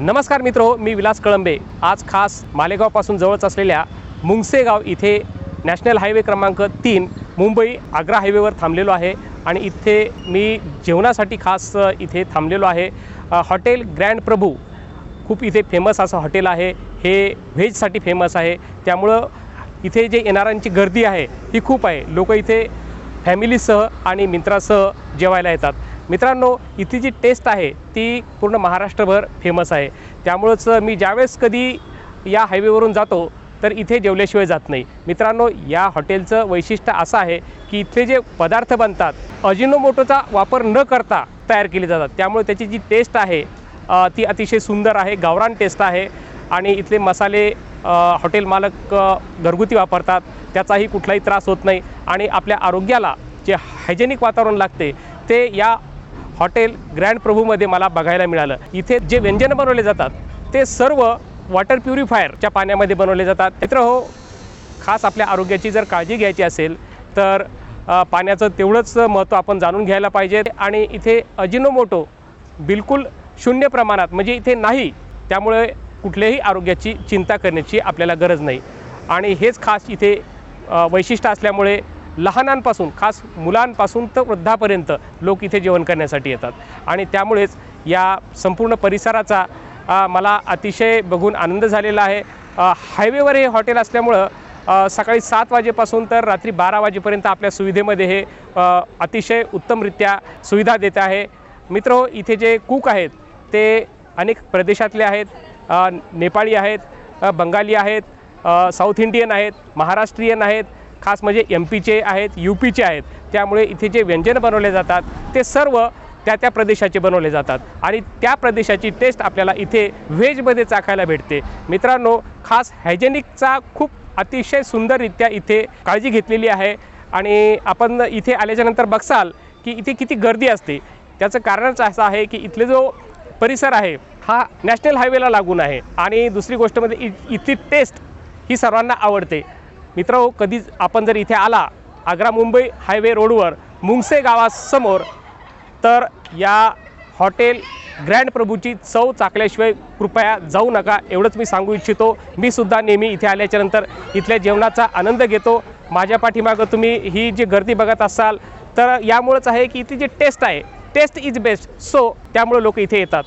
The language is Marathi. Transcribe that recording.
नमस्कार मित्रो मी विलास कळंबे. आज खास मालेगावपासून जवळच असलेल्या मुंगसेगाव इथे नॅशनल हायवे क्रमांक तीन मुंबई आग्रा हायवेवर थांबलेलो आहे आणि इथे मी जेवणासाठी खास इथे थांबलेलो आहे. हॉटेल ग्रँड प्रभू खूप इथे फेमस असं हॉटेल आहे. हे व्हेजसाठी फेमस आहे. त्यामुळं इथे जे येणाऱ्यांची गर्दी आहे ही खूप आहे. लोक इथे फॅमिलीसह आणि मित्रासह जेवायला येतात. मित्रांनो इथली जी टेस्ट आहे ती पूर्ण महाराष्ट्रभर फेमस आहे. त्यामुळंच मी ज्यावेळेस कधी या हायवेवरून जातो तर इथे जेवल्याशिवाय जात नाही. मित्रांनो या हॉटेलचं वैशिष्ट्य असं आहे की इथले जे पदार्थ बनतात अजिनोमोटोचा वापर न करता तयार केले जातात. त्यामुळे त्याची जी टेस्ट आहे ती अतिशय सुंदर आहे गावरान टेस्ट आहे आणि इथले मसाले हॉटेल मालक घरगुती वापरतात. त्याचाही कुठलाही त्रास होत नाही आणि आपल्या आरोग्याला जे हायजेनिक वातावरण लागते ते या हॉटेल ग्रँड प्रभूमध्ये मला बघायला मिळालं. इथे जे व्यंजनं बनवले जातात ते सर्व वॉटर प्युरिफायरच्या पाण्यामध्ये बनवले जातात. मित्र हो खास आपल्या आरोग्याची जर काळजी घ्यायची असेल तर पाण्याचं तेवढंच महत्त्व आपण जाणून घ्यायला पाहिजे. आणि इथे अजिनोमोटो बिलकुल शून्य प्रमाणात म्हणजे इथे नाही त्यामुळे कुठल्याही आरोग्याची चिंता करण्याची आपल्याला गरज नाही. आणि हेच खास इथे वैशिष्ट्य असल्यामुळे लहानांपासून खास मुलांपासून तर वृद्धापर्यंत लोक इथे जेवण करण्यासाठी येतात. आणि त्यामुळेच या संपूर्ण परिसराचा मला अतिशय बघून आनंद झालेला आहे. हायवेवर हे हॉटेल असल्यामुळं सकाळी सात वाजेपासून तर रात्री बारा वाजेपर्यंत आपल्या सुविधेमध्ये हे अतिशय उत्तमरित्या सुविधा देत आहे. मित्र इथे जे कूक आहेत ते अनेक प्रदेशातले आहेत. नेपाळी आहेत बंगाली आहेत साऊथ इंडियन आहेत महाराष्ट्रीयन आहेत खास म्हणजे एम पीचे आहेत यू पीचे आहेत त्यामुळे इथे जे व्यंजनं बनवले जातात ते सर्व त्या त्या प्रदेशाचे बनवले जातात. आणि त्या प्रदेशाची टेस्ट आपल्याला इथे व्हेजमध्ये चाखायला भेटते. मित्रांनो खास हायजेनिकचा खूप अतिशय सुंदररित्या इथे काळजी घेतलेली आहे. आणि आपण इथे आल्याच्यानंतर बघसाल की इथे किती गर्दी असते. त्याचं कारणच असं आहे की इथले जो परिसर आहे हा नॅशनल हायवेला लागून आहे. आणि दुसरी गोष्ट म्हणजे इ- इथली टेस्ट ही सर्वांना आवडते. मित्र कधी आपण जर इथे आला आग्रा मुंबई हायवे रोडवर मुंगसे गावासमोर तर या हॉटेल ग्रँड प्रभूची चव चाकल्याशिवाय कृपया जाऊ नका एवढंच मी सांगू इच्छितो. मी सुद्धा नेहमी इथे आल्याच्यानंतर इथल्या जेवणाचा आनंद घेतो. माझ्या पाठीमागं तुम्ही ही जी गर्दी बघत असाल तर यामुळंच आहे की इथे जी टेस्ट आहे टेस्ट इज बेस्ट सो त्यामुळे लोक इथे येतात.